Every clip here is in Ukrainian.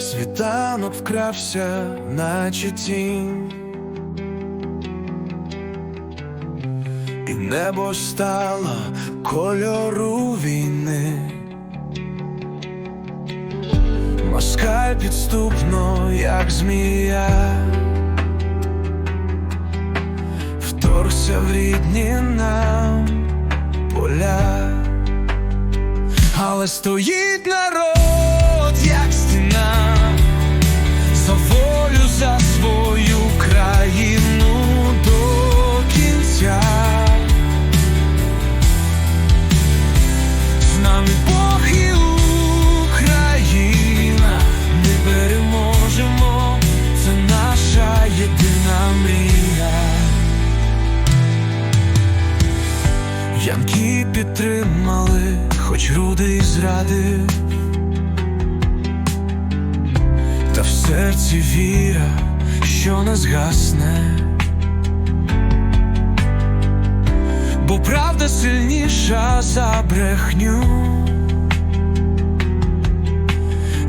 світанок вкрався, наче тінь, і небо стало кольору війни. Москаль підступно, як змія, вторгся в рідні нам поля, але стоїть народ, хоч груди і зради, та в серці віра, що не згасне. Бо правда сильніша за брехню,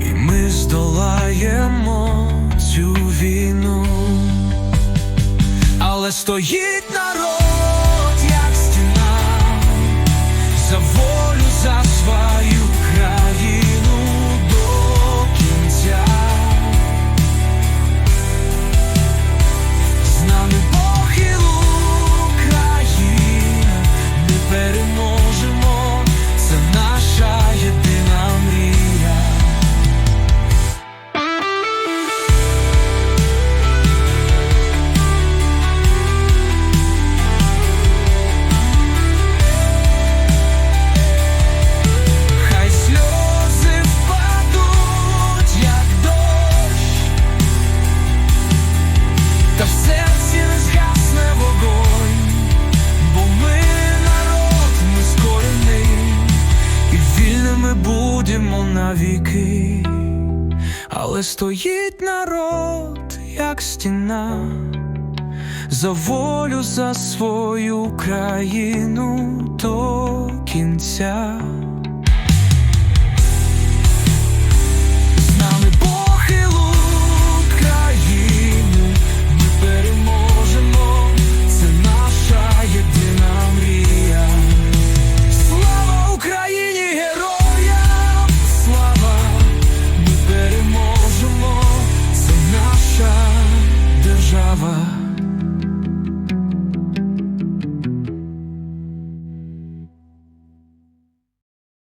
і ми здолаємо цю війну, але стоїть будемо навіки, але стоїть народ, як стіна, за волю, за свою країну до кінця.